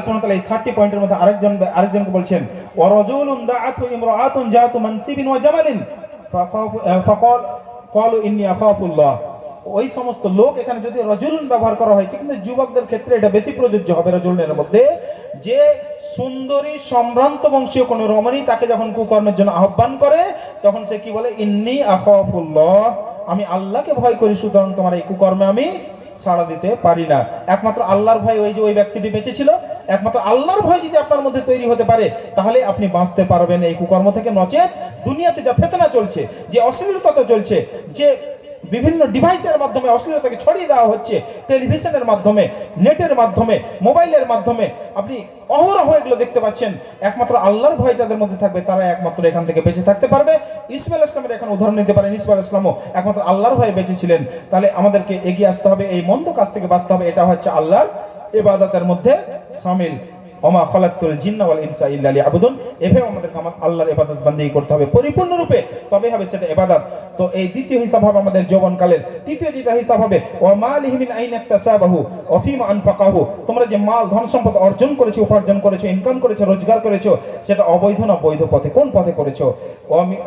সাতটি পয়েন্টের মধ্যে আরেকজন আরেকজনকে বলছেন ওয়ারাজুলুন দাআতু ইমরাআতুন জাতু মানসিবিন ওয়া জামালিন? ফাকাল ক্বালু ইন্নী আখাফুল্লাহ। ওই সমস্ত লোক এখানে যদি রজুলুন ব্যবহার করা হয়েছে কিন্তু যুবকদের ক্ষেত্রে এটা বেশি প্রযোজ্য হবে রজুলনের মধ্যে। যে সুন্দরী, সম্ভ্রান্ত বংশীয় কোনো রমণী তাকে যখন কুকর্মের জন্য আহ্বান করে, তখন সে কি বলে, ইন্নি আখাফুল্লাহ, আমি আল্লাহকে ভয় করি, সুতরাং তোমার এই কুকর্মে আমি সাড়া দিতে পারি না। একমাত্র আল্লাহর ভয় ওই যে ওই ব্যক্তিটি বেঁচে ছিল একমাত্র আল্লাহর ভয় যদি আপনার মধ্যে তৈরি হতে পারে, তাহলে আপনি বাঁচতে পারবেন এই কুকর্ম থেকে নচেত। দুনিয়াতে যা ফেতনা চলছে, যে অশ্লীলতা চলছে, যে বিভিন্ন ডিভাইসের মাধ্যমে অশ্লীলতাকে ছড়িয়ে দেওয়া হচ্ছে, টেলিভিশনের মাধ্যমে, নেটের মাধ্যমে, মোবাইলের মাধ্যমে, আপনি অহরহ এগুলো দেখতে পাচ্ছেন। একমাত্র আল্লাহর ভয় যাদের মধ্যে থাকবে, তারা একমাত্র এখান থেকে বেঁচে থাকতে পারবে। ইসমাইল ইসলামের এখন উদাহরণ নিতে পারেন, ইসমাইল ইসলামও একমাত্র আল্লাহর ভয়ে বেঁচেছিলেন তাহলে আমাদেরকে এগিয়ে আসতে হবে, এই মন্দ কাজ থেকে বাঁচতে হবে, এটা হচ্ছে আল্লাহর ইবাদতের মধ্যে সামিল। ওমা খলাক্তুল জিন্না ওয়াল ইনসা ইল্লা লিয়াবুদুন। এভাবে আমাদেরকে আমার আল্লাহর ইবাদত বান্দিগি করতে হবে পরিপূর্ণরূপে। তবে হবে সেটা এবাদত তো এই দ্বিতীয় হিসাব হবে আমাদের যৌবনকালের। তৃতীয় যেটা হিসাব হবে ওয়া মালিহি মিন আইন ইকতাসাবাহু ওয়া ফিমা আনফাকাহু। তোমরা যে মাল, ধন সম্পদ অর্জন করেছ, উপার্জন করেছ ইনকাম করেছ, রোজগার করেছ, সেটা অবৈধ না বৈধ পথে? কোন পথে করেছ?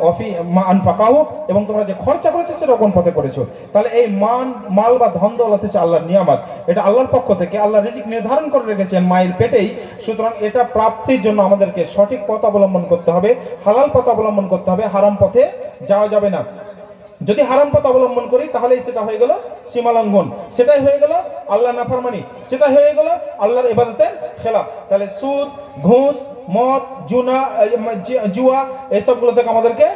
অফি মা আনফাকাহু, এবং তোমরা যে খরচা করেছ সেটা কোন পথে করেছ? তাহলে এই মান, মাল বা ধন দৌলত হচ্ছে আল্লাহর নিয়ামত। এটা আল্লাহর পক্ষ থেকে আল্লাহ রিজিক নির্ধারণ করে রেখেছেন মায়ের পেটেই। সুতরাং এটা প্রাপ্তির জন্য আমাদেরকে সঠিক পথ অবলম্বন করতে হবে, হালাল পথ অবলম্বন করতে হবে, হারাম পথে যাওয়া যাবে না। যদি হারাম পথ অবলম্বন করি, তাহলেই সেটা হয়ে গেল সীমালঙ্ঘন। সেটাই হয়ে গেল আল্লাহ নাফরমানি। সেটা হয়ে গেল আল্লাহর ইবাদতের খেলাফ। তাহলে সুদ, ঘুষ, মদ, জুনা জুয়া, এসবগুলো থেকে আমাদেরকে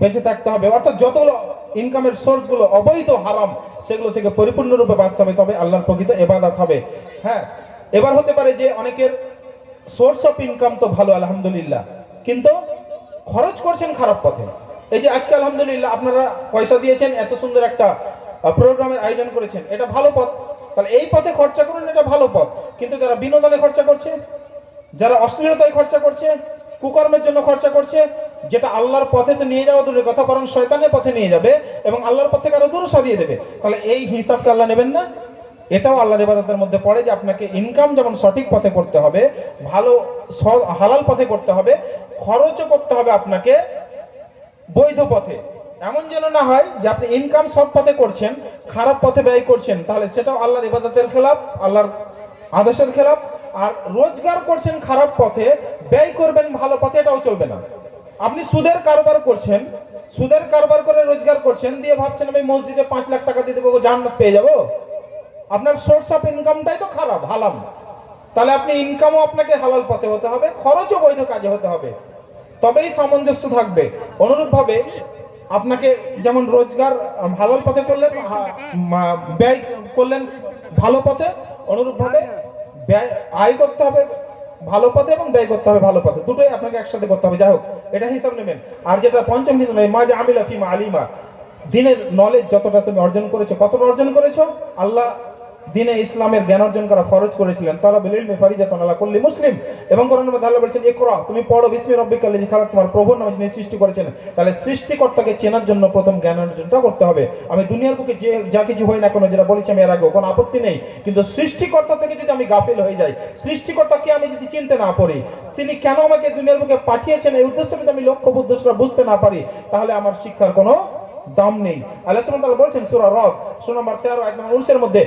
বেঁচে থাকতে হবে। অর্থাৎ যতগুলো ইনকামের সোর্সগুলো অবৈধ হারাম, সেগুলো থেকে পরিপূর্ণরূপে বাঁচতে হবে, তবে আল্লাহর প্রকৃত এবাদাত হবে। হ্যাঁ এবার হতে পারে যে অনেকের সোর্স অফ ইনকাম তো ভালো, আলহামদুলিল্লাহ। কিন্তু খরচ করছেন খারাপ পথে। এই যে আজকে আলহামদুলিল্লাহ আপনারা পয়সা দিয়েছেন, এত সুন্দর একটা প্রোগ্রামের আয়োজন করেছেন, এটা ভালো পথ। তাহলে এই পথে খরচা করুন, এটা ভালো পথ। কিন্তু যারা বিনোদনে খরচা করছে, যারা অশ্লীলতায় খরচা করছে, কুকর্মের জন্য খরচা করছে, যেটা আল্লাহর পথে তো নিয়ে যাওয়া দূরের কথা, বরং শয়তানের পথে নিয়ে যাবে এবং আল্লাহর পথ থেকে আরও দূর সরিয়ে দেবে। তাহলে এই হিসাবকে আল্লাহ নেবেন না। এটাও আল্লাহর ইবাদতের মধ্যে পড়ে যে আপনাকে ইনকাম যেমন সঠিক পথে করতে হবে, ভালো হালাল পথে করতে হবে, খরচও করতে হবে আপনাকে বৈধ পথে। এমন যেন না হয় যে আপনি ইনকাম সৎ পথে করছেন, খারাপ পথে ব্যয় করছেন, তাহলে সেটাও আল্লাহর ইবাদতের খেলাফ আল্লাহর আদেশের খেলাফ আর রোজগার করছেন খারাপ পথে, ব্যয় করবেন ভালো পথে, এটাও চলবে না। আপনি সুদের কারবার করছেন, সুদের কারবার করে রোজগার করছেন, দিয়ে ভাবছেন আমি মসজিদে পাঁচ লাখ টাকা দিয়ে দেবো, জান্নাত পেয়ে যাব? আপনার সোর্স অফ ইনকামটাই তো খারাপ, হালাম। তাহলে আপনি ইনকামও আপনাকে হালাল পথে হতে হবে, খরচও বৈধ কাজে হতে হবে। তবেই সামঞ্জস্য থাকবে। অনুরূপভাবে আপনাকে যেমন রোজগার হালাল পথে করলেন ব্যয় করলেন ভালো পথে, অনুরূপভাবে ব্যয়, আয় করতে হবে ভালো পথে এবং ব্যয় করতে হবে ভালো পথে। দুটোই আপনাকে একসাথে করতে হবে। যাই হোক, এটা হিসাব নেবেন। আর যেটা পঞ্চম হিসাব নেই মা যে আমিলা ফিমা আলিমা। দিনের নলেজ যতটা তুমি অর্জন করেছ, কতটা অর্জন করেছ? আল্লাহ দিনে ইসলামের জ্ঞান অর্জন করা ফরজ করেছিলেন। তারা বিলিল মেফারিজাতন আল্লাহ করলি মুসলিম। এবং কোরআনের মধ্যে আল্লাহ বলছেন, ইকরা, তুমি পড়ো, বিসমি রব্বিকাল যে খালাক তোমার প্রভুর নামে যিনি সৃষ্টি করেছেন। তাহলে সৃষ্টিকর্তাকে চেনার জন্য প্রথম জ্ঞান অর্জনটা করতে হবে। আমি দুনিয়ার বুকে যে, যা কিছু হই না কোনো, যেটা বলেছি আমি এর আগেও, কোনো আপত্তি নেই। কিন্তু সৃষ্টিকর্তা থেকে যদি আমি গাফিল হয়ে যাই, সৃষ্টিকর্তাকে আমি যদি চিনতে না পারি, তিনি কেন আমাকে দুনিয়ার বুকে পাঠিয়েছেন? এই উদ্দেশ্যটা যদি আমি লক্ষ্য উদ্দেশ্যটা বুঝতে না পারি, তাহলে আমার শিক্ষার কোনো দাম নেই। আল্লাহ তাআলা বলছেন সূরা রদ সূরা নম্বর 13 আয়াত নম্বর 19 এর মধ্যে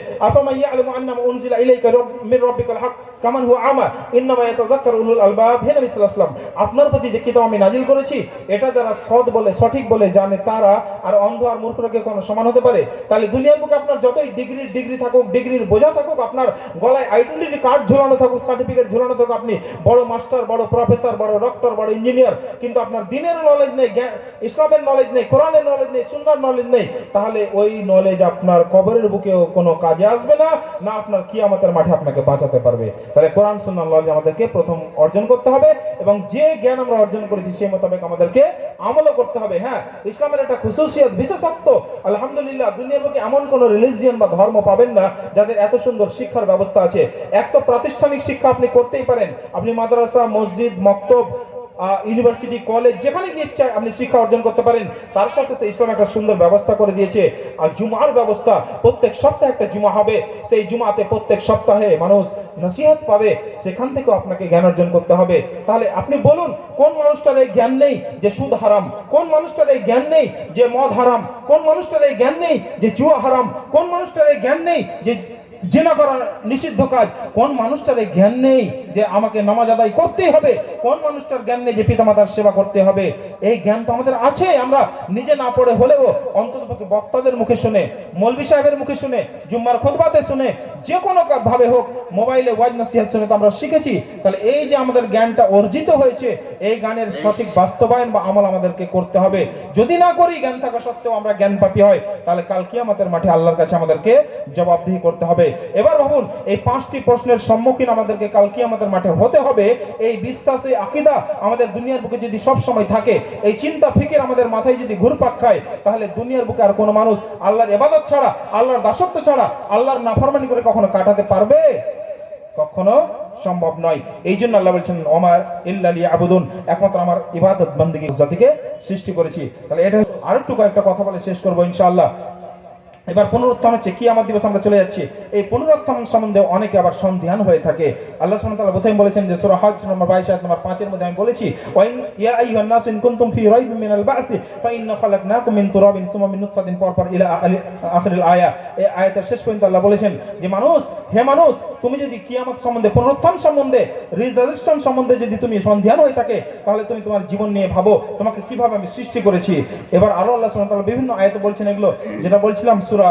ইয়ালামু উনজিলা ইলাইকা রব- মির রাব্বিকাল হক কামান হুয়া আমা ইয়াতাযাক্কারু উলুল আলবাব, হে নবী সাল্লাল্লাহু আপনার প্রতি যে কিতাব আমি নাজিল করেছি, এটা যারা সৎ বলে, সঠিক বলে জানে তারা, আর অন্ধ আর মূর্খকে কোনো সমান হতে পারে। তাহলে দুনিয়ার বুকে আপনার যতই ডিগ্রি ডিগ্রি থাকুক, ডিগ্রির বোঝা থাকুক, আপনার গলায় আইডেন্টিটি কার্ড ঝুলানো থাকুক সার্টিফিকেট ঝুলানো থাকুক, আপনি বড় মাস্টার বড় প্রফেসর বড় ডক্টর বড় ইঞ্জিনিয়ার কিন্তু আপনার দিনের নলেজ নেই ইসলামের নলেজ নেই, কোরআনের নলেজ নেই সুন্নার নলেজ নেই, তাহলে ওই নলেজ আপনার কবরের বুকেও কোনো কাজে আসবে না না আপনার কিয়ামতের মাঠে আপনাকে বাঁচাতে পারবে। তাহলে কোরআন সুন্নার নলেজ আমাদেরকে প্রথম অর্জন করতে হবে এবং যে জ্ঞান আমরা অর্জন করেছি সেই মোতাবেক আমাদেরকে আমলও করতে হবে হ্যাঁ? ইসলামের একটা খুশুসিয়ত বিশেষত্ব, আলহামদুলিল্লাহ, দুনিয়ার বুকে এমন কোনো রিলিজিয়ান বা ধর্ম পাবেন না যাদের এত সুন্দর শিক্ষার ব্যবস্থা আছে। এক তো প্রাতিষ্ঠানিক শিক্ষা আপনি করতেই পারেন। আপনি মাদ্রাসা, মসজিদ, মক্তব ইউনিভার্সিটি কলেজ যেখানে গিয়ে ইচ্ছা আপনি শিক্ষা অর্জন করতে পারেন, তার সাথে সাথে ইসলাম একটা সুন্দর ব্যবস্থা করে দিয়েছে। আর জুমার ব্যবস্থা, প্রত্যেক সপ্তাহে একটা জুমা হবে। সেই জুমাতে প্রত্যেক সপ্তাহে মানুষ নসিহত পাবে, সেখান থেকেও আপনাকে জ্ঞান অর্জন করতে হবে। তাহলে আপনি বলুন, কোন মানুষটার এই জ্ঞান নেই যে সুদ হারাম? কোন মানুষটার এই জ্ঞান নেই যে মদ হারাম? কোন মানুষটার এই জ্ঞান নেই যে জুয়া হারাম? কোন মানুষটার এই জ্ঞান নেই যে জেনা করা নিষিদ্ধ কাজ। কোন মানুষটার এই জ্ঞান নেই যে আমাকে নামাজ আদায় করতেই হবে? কোন মানুষটার জ্ঞান নেই যে পিতামাতার সেবা করতে হবে? এই জ্ঞান তো আমাদের আছে, আমরা নিজে না পড়ে হলেও অন্ততপক্ষে বক্তাদের মুখে শুনে মৌলবি সাহেবের মুখে শুনে, জুম্মার খুতবাতে শুনে, যে কোনো ভাবে হোক, মোবাইলে ওয়াজ নাসিহাত শুনে তো আমরা শিখেছি। তাহলে এই যে আমাদের জ্ঞানটা অর্জিত হয়েছে, এই গানের সঠিক বাস্তবায়ন বা আমল আমাদেরকে করতে হবে। যদি না করি, জ্ঞান থাকা সত্ত্বেও আমরা জ্ঞান পাপি হয়, তাহলে কাল কিয়ামতের মাঠে আল্লাহর কাছে আমাদেরকে জবাবদিহি করতে হবে। এবার ভাবুন, এই পাঁচটি প্রশ্নের সম্মুখীন আমাদেরকে কাল আমাদের মাঠে হতে হবে। এই বিশ্বাস আকিদা আমাদের দুনিয়ার বুকে যদি সব সময় থাকে, এই চিন্তা ফিকির আমাদের মাথায় যদি ঘুরপাক খায়, তাহলে দুনিয়ার বুকে আর কোনো মানুষ আল্লাহর এবাদত ছাড়া, আল্লাহর দাসত্ব ছাড়া, আল্লাহর নাফরমানি করে কখনো কাটাতে পারবে? কখনো সম্ভব নয়। এই জন্য আল্লাহ বলছেন ওমার ইল্লালি আবুদুন একমাত্র আমার ইবাদত বন্দিকে জাতিকে সৃষ্টি করেছি। তাহলে এটা আরেকটু কয়েকটা কথা বলে শেষ করব ইনশাআল্লাহ। এবার পুনরুত্থান হচ্ছে, কি আমার দিবস আমরা চলে যাচ্ছি? এই পুনরুত্থান সম্বন্ধে অনেকে আবার সন্ধিহান হয়ে থাকে। আল্লাহ সুবহানাহু ওয়া তাআলা বলেছেন যে সূরা হজ নম্বর 22 আয়াত নম্বর 5 এর মধ্যে আমি বলেছি, ওয়াইন ইয়া আইয়ুহান নাসু ইন কুনতুম ফি রাইবিন মিনাল বা'সি ফা ইন্না খালাকনাকুম মিন তুরাবিন সুম্মা মিন নুতফাতিন পরপর ইলা আখিরিল আয়া। এই আয়াতের শেষ পর্যন্ত আল্লাহ বলেছেন যে, মানুষ, হে মানুষ, তুমি যদি কিয়ামত সম্বন্ধে, পুনরুত্থান সম্বন্ধে রিজার্ভেশন সম্বন্ধে যদি তুমি সন্ধিহান হয়ে থাকে, তাহলে তুমি তোমার জীবন নিয়ে ভাবো তোমাকে কীভাবে আমি সৃষ্টি করেছি? এবার আরও আল্লাহ সুবহানাহু বিভিন্ন আয়াতে বলছেন এগুলো, যেটা বলছিলাম সুরা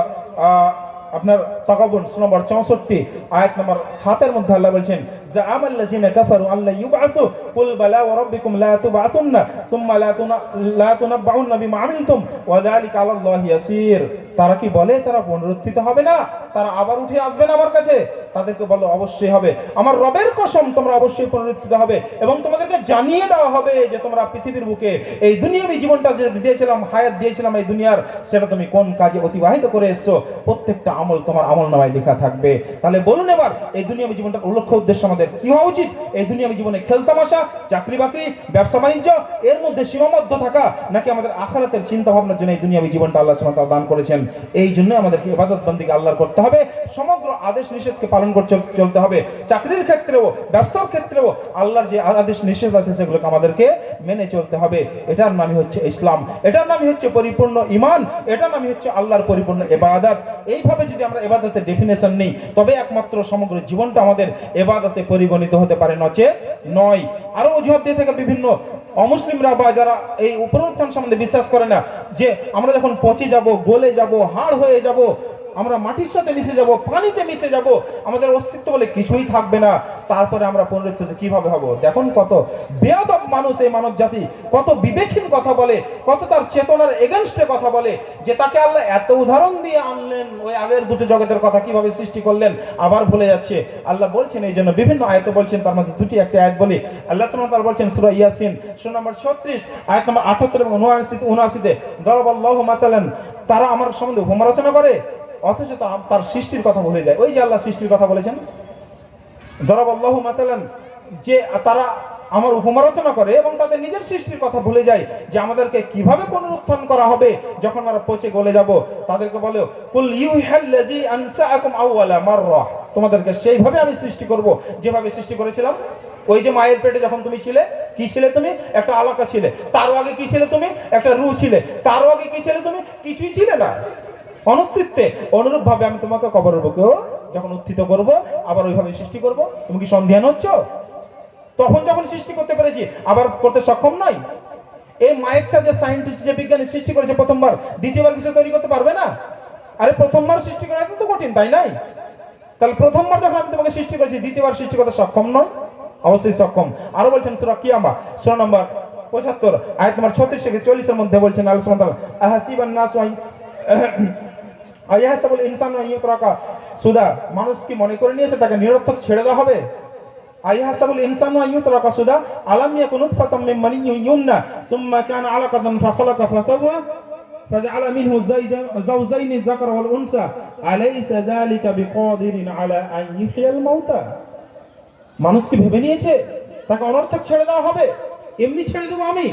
আপনার তাকাবুন, সুরা নম্বর চৌষট্টি, আয়াত নম্বর সাতের মধ্যে আল্লাহ বলছেন, যে আমাল লাযিনা কাফারু আল্লাহ ইউবাসু, কুল বালা ওয়া রাব্বিকুম লা তুবাসুন্না সুম্মা লা তুনা, লা তুনাব্বাউন্না বিমা আমিলতুম, ওয়া যালিকা আলাল্লাহি ইয়াসির। তারা কি বলে? তারা পুনরুত্থিত হবে না। তারা আবার উঠে আসবে না আমার কাছে। তাদেরকে বলো অবশ্যই হবে। আমার রবের কসম, তোমরা অবশ্যই পুনরুত্থিত হবে এবং তোমাদেরকে জানিয়ে দেওয়া হবে যে তোমরা পৃথিবীর বুকে এই দুনিয়াবী জীবনটা যে দিয়েছিলাম, হায়াত দিয়েছিলাম এই দুনিয়ার, সেটা তুমি কোন কাজে অতিবাহিত করে এসছো? প্রত্যেকটা আমল তোমার আমল নামায় লেখা থাকবে। তাহলে বলুন এবার, এই দুনিয়াবী জীবনটার লক্ষ্য উদ্দেশ্য আমাদের কি হওয়া উচিত? এই দুনিয়াবী জীবনে খেলতামাশা চাকরি বাকরি, ব্যবসা বাণিজ্য, এর মধ্যে সীমাবদ্ধ থাকা নাকি আমাদের আখারাতের চিন্তা ভাবনার জন্য এই দুনিয়াবী জীবনটা আল্লাহ সুবহানাহু দান করেছেন? এই জন্য আমাদেরকে ইবাদত বন্দিকে আল্লাহর করতে হবে। সমগ্র আদেশ নিষেধকে পালন করে চল- চলতে হবে। চাকরির ক্ষেত্রেও, ব্যবসার ক্ষেত্রেও আল্লাহর যে আদেশ নিষেধ আছে, সেগুলোকে আমাদেরকে মেনে চলতে হবে। এটার নামই হচ্ছে ইসলাম। এটার নামই হচ্ছে পরিপূর্ণ ইমান এটার নামই হচ্ছে আল্লাহর পরিপূর্ণ এবাদত এইভাবে যদি আমরা এবাদতের ডেফিনেশন নেই, তবে একমাত্র সমগ্র জীবনটা আমাদের এবাদতে পরিগণিত হতে পারে নচে নয়। আরও অজুহাত দিয়ে থাকে বিভিন্ন অমুসলিমরা বা যারা এই উপরোত্থান সম্বন্ধে বিশ্বাস করে না, যে আমরা যখন পচে যাব, গলে যাব, হাড় হয়ে যাব আমরা মাটির সাথে মিশে যাব, পানিতে মিশে যাব, আমাদের অস্তিত্ব বলে কিছুই থাকবে না। তারপরে আমরা পুনরুত্থিত কীভাবে হব? দেখুন কত বেয়াদব মানুষ এই মানব জাতি, কত বিবেকহীন কথা বলে, কত তার চেতনার এগেনস্টে কথা বলে, যে তাকে আল্লাহ এত উদাহরণ দিয়ে আনলেন, ওই আগের দুটো জগতের কথা কীভাবে সৃষ্টি করলেন, আবার ভুলে যাচ্ছে। আল্লাহ বলছেন এই জন্য বিভিন্ন আয়তে বলছেন, তার মধ্যে দুটি একটা আয়াত বলি। আল্লাহ তাআলা বলছেন সূরা ইয়াসিন, সূরা নম্বর 36 আয়াত নম্বর 78 এবং 79 79 দরাবাল্লাহু মাসালান, তারা আমার সম্বন্ধে উপমালোচনা করে। অথচ তার সৃষ্টির কথা ভুলে যায়। ওই যে আল্লাহ সৃষ্টির কথা বলেছেন দরাবাল্লাহু মাসালান যে তারা আমার উপমালোচনা করে এবং তাদের নিজের সৃষ্টির কথা ভুলে যায় যে আমাদেরকে কীভাবে পুনরুত্থান করা হবে যখন আমরা পচে গলে যাব। তাদেরকে বলে, কুল ইউহাল্লাযী আনসাআকুম আউওয়ালা তোমাদেরকে সেইভাবে আমি সৃষ্টি করব যেভাবে সৃষ্টি করেছিলাম। ওই যে মায়ের পেটে যখন তুমি ছিলে, কি ছিলে তুমি? একটা আলাকা ছিলে। তারও আগে কি ছিলে তুমি? একটা রু ছিলে। তারও আগে কি ছিলে তুমি? কিছুই ছিলে না। অনস্তিত্বে অনুরূপ ভাবে আমি তোমাকে কবরের বুকেও যখন উত্থিত করব, আবার ওইভাবে সৃষ্টি করব? তুমি কি সন্ধিয়ান হচ্ছ? তখন যখন সৃষ্টি করতে পেরেছি, আবার করতে সক্ষম নয় এই মাইকটা যে সায়েন্টিস্ট যে বিজ্ঞানী সৃষ্টি করেছে প্রথমবার, দ্বিতীয়বার কিছু তৈরি করতে পারবে না? আরে প্রথমবার সৃষ্টি করা এত তো কঠিন, তাই নাই? তাহলে প্রথমবার যখন আমি তোমাকে সৃষ্টি করেছি, দ্বিতীয়বার সৃষ্টি করতে সক্ষম নয় অবশ্যই সক্ষম। আরও বলছেন সুরা কিয়ামা, সুরা নম্বর পঁচাত্তর, আয়াত নম্বর ছত্রিশ থেকে চল্লিশের মধ্যে বলছেন তাআলা, আহাসিবান নাসু আয়াহাসাবুল ইনসানু আন ইউতরাকা সুদা মানুষ কি মনে করে নিয়েছে তাকে নিরর্থক ছেড়ে দেওয়া হবে আইহাসাবুল ইনসানু আন ইউতরাকা সুদা আলাম ইয়াকুন নুতফাতাম মিন মানিয়্যিন ইউমনা সুম্মা কানা আলাকাতান ফাখালাকা ফাসাওয়া فجعل منه الزيج- زوجين الذكر والأنثى أليس ذلك بقادر على أن يحيي الموتى মানুষ কি ভেবে নিয়েছে তাকে অনর্থক ছেড়ে দেওয়া হবে এমনি ছেড়ে দেবো আমি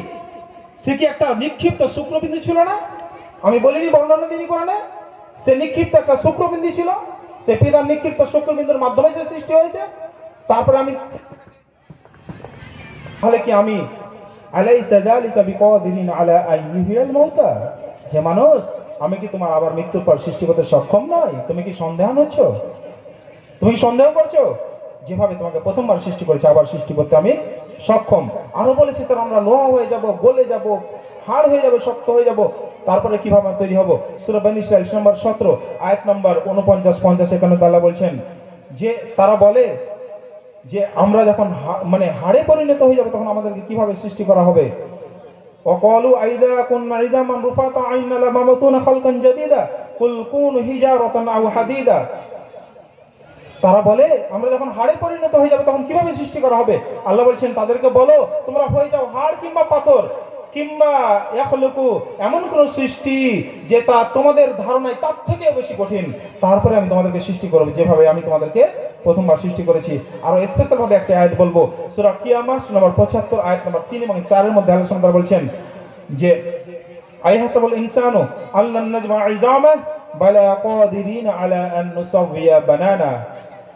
সে কি একটা নিক্ষিপ্ত শুক্রবিন্দু ছিল না আমি বলিনি বর্ণনা দিনই করে না সে নিক্ষিপ্ত একটা শুক্রবিন্দু ছিল। সে পিতার নিক্ষিপ্ত শুক্রবিন্দুর মাধ্যমে সে সৃষ্টি হয়েছে। তারপরে আমি তাহলে কি আমি আলাইসা যালিকা বিকাদিরিন আলা আইয়ুহিয়াল মৌতা? হে মানুষ, আমি কি তোমার আবার মৃত্যুর পর সৃষ্টি করতে সক্ষম নয় তুমি কি সন্দেহান হচ্ছ তুমি কি সন্দেহ করছ? যেভাবে তোমাকে প্রথমবার সৃষ্টি করেছে, আবার সৃষ্টি করতে আমি সক্ষম। আরও বলেছে তার, আমরা লোহা হয়ে যাব, গলে যাব, হাড় হয়ে যাবে, শক্ত হয়ে যাব। তারপরে কীভাবে তৈরি হব? সুরবান ইসরা নম্বর সতেরো, আয়াত নম্বর উনপঞ্চাশ পঞ্চাশ, এখানে তালা বলছেন, যে তারা বলে যে আমরা যখন মানে হাড়ে পরিণত হয়ে যাব, তখন আমাদেরকে কীভাবে সৃষ্টি করা হবে? অকলু আইদা কোন নারীদা মামরুফা তা আইনালা মামসুন খালকান জাদিদা, কুল কোন হিজা রতন আউ হাদিদা। তারা বলে, আমরা যখন হাড়ে পরিণত হয়ে যাবে, তখন কীভাবে সৃষ্টি করা হবে? আল্লাহ বলছেন, তাদেরকে বলো, তোমরা হয়ে যাও হাড় কিংবা পাথর, কিংবা ইয়াখলুকু এমন কোন সৃষ্টি যে তা তোমাদের ধারণায় তার থেকে বেশি কঠিন। তারপরে আমি তোমাদেরকে সৃষ্টি করব, যেভাবে আমি তোমাদেরকে প্রথমবার সৃষ্টি করেছি। আরও স্পেশাল ভাবে একটা আয়াত বলব, সূরা কিয়ামাস নম্বর 75 আয়াত নম্বর তিন এবং 4 এর মধ্যে আল্লাহ ওয়া তাআলা বলছেন যে আইহাসাবুল ইনসানু ইজামা বালা কাদিরিন আলা আন নুসাওয়িয়া বানানা।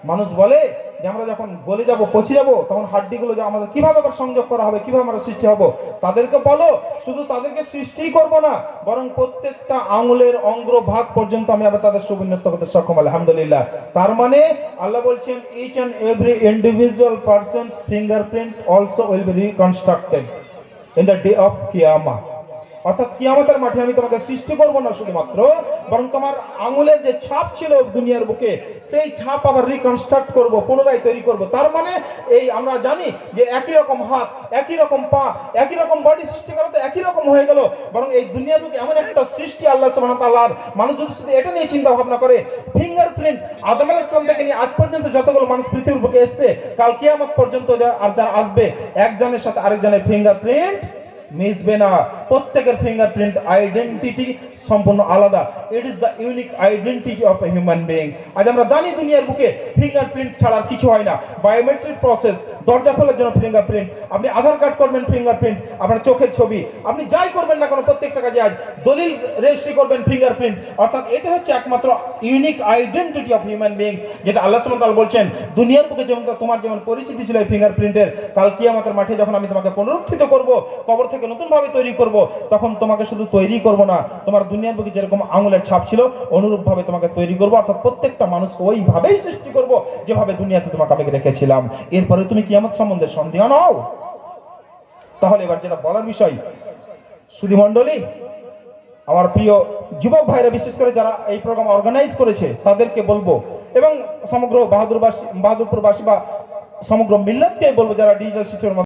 মানুষ বলে যে আমরা যখন গলে যাব, পচে যাব, তখন হাড্ডিগুলো যে আমাদের কীভাবে আবার সংযোগ করা হবে, কীভাবে আমরা সৃষ্টি হব, তাদেরকে বলো। শুধু তাদেরকে সৃষ্টিই করব না, বরং প্রত্যেকটা আঙুলের অঙ্গ্র অঙ্গভাগ পর্যন্ত আমি আবার তাদের সুবিন্যস্ত করতে সক্ষম, আলহামদুলিল্লাহ। তার মানে আল্লাহ বলছেন each and every individual persons fingerprint also will be reconstructed in the day of কিয়ামা অর্থাৎ কিয়ামতের মাঠে আমি তোমাকে সৃষ্টি করব না শুধুমাত্র, বরং তোমার আঙুলের যে ছাপ ছিল দুনিয়ার বুকে, সেই ছাপ আবার রিকনস্ট্রাক্ট করব, পুনরায় তৈরি করব। তার মানে এই আমরা জানি যে একই রকম হাত, একই রকম পা, একই রকম বডি সৃষ্টি করা তো একই রকম হয়ে গেল। বরং এই দুনিয়ার বুকে এমন একটা সৃষ্টি আল্লাহ ওয়া তাআলার মানুষ যদি শুধু এটা নিয়ে চিন্তা ভাবনা করে ফিঙ্গারপ্রিন্ট আদম আলাইহিস সালাম থেকে নিয়ে আজ পর্যন্ত যতগুলো মানুষ পৃথিবীর বুকে এসেছে, কাল কিয়ামত পর্যন্ত আর যারা আসবে, একজনের সাথে আরেকজনের ফিঙ্গার প্রিন্ট মিশবে না। প্রত্যেকের ফিঙ্গারপ্রিন্ট আইডেন্টিটি সম্পূর্ণ আলাদা। It is the unique identity of human beings আজ আমরা জানি দুনিয়ার বুকে ফিঙ্গারপ্রিন্ট ছাড়া কিছু হয় না। বায়োমেট্রিক প্রসেস দরজা খোলার জন্য ফিঙ্গারপ্রিন্ট আপনি আধার কার্ড করবেন ফিঙ্গারপ্রিন্ট আপনার চোখের ছবি। আপনি যাই করবেন না কোনো, প্রত্যেকটা কাজে আজ দলিল রেজিস্ট্রি করবেন ফিঙ্গারপ্রিন্ট অর্থাৎ এটা হচ্ছে একমাত্র unique identity of human beings যেটা আল্লাহ তাআলা বলছেন, দুনিয়ার বুকে যেমন তোমার যেমন পরিচিতি ছিল এই ফিঙ্গারপ্রিন্টের কাল কিয়ামতের মাঠে যখন আমি তোমাকে পুনরুত্থিত করব, কবর থেকে নতুনভাবে তৈরি করব তখন তোমাকে শুধু তৈরি করব না, তোমার দুনিয়ার বুকে যেরকম আঙুলের ছাপ ছিল, অনুরূপভাবে তোমাকে তৈরি করব, অর্থাৎ প্রত্যেকটা মানুষকে ওইভাবেই সৃষ্টি করব, যেভাবে দুনিয়াতে তোমাকে আমি রেখেছিলাম। এরপরে তুমি কিয়ামত সম্বন্ধে সন্দেহ নাও। তাহলে এবার যেটা বলার বিষয়, সুধী মণ্ডলী, আমার প্রিয় যুবক ভাইরা, বিশেষ করে যারা এই প্রোগ্রাম অর্গানাইজ করেছে, তাদেরকে বলব, এবং সমগ্র বাহাদুরবাসী, বাহাদুরপুরবাসী বা সমগ্র মিল্লাতকে বলব, যারা ডিজিটাল সিস্টেমের